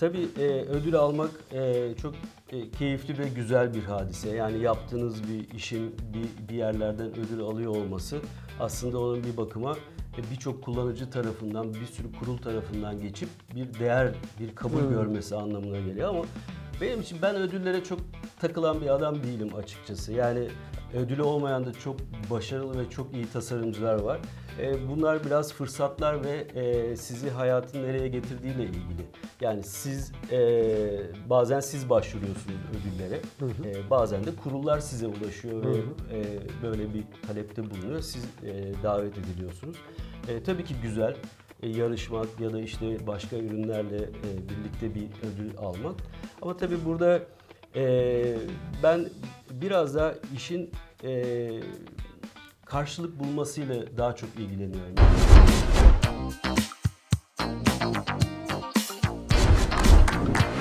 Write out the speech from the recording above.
Tabii e, ödül almak e, çok e, keyifli ve güzel bir hadise. Yani yaptığınız bir işin bir, bir yerlerden ödül alıyor olması aslında onun bir bakıma e, birçok kullanıcı tarafından, bir sürü kurul tarafından geçip bir değer, bir kabul Hmm. görmesi anlamına geliyor ama benim için ben ödüllere çok takılan bir adam değilim açıkçası. Yani ödülü olmayan da çok başarılı ve çok iyi tasarımcılar var. E, bunlar biraz fırsatlar ve e, sizi hayatın nereye getirdiğiyle ilgili. Yani siz e, bazen siz başvuruyorsunuz ödüllere, E, bazen de kurullar size ulaşıyor ve e, böyle bir talepte bulunuyor. Siz e, davet ediliyorsunuz. E, tabii ki güzel e, yarışmak ya da işte başka ürünlerle e, birlikte bir ödül almak. Ama tabii burada e, ben biraz daha işin e, karşılık bulmasıyla daha çok ilgileniyorum.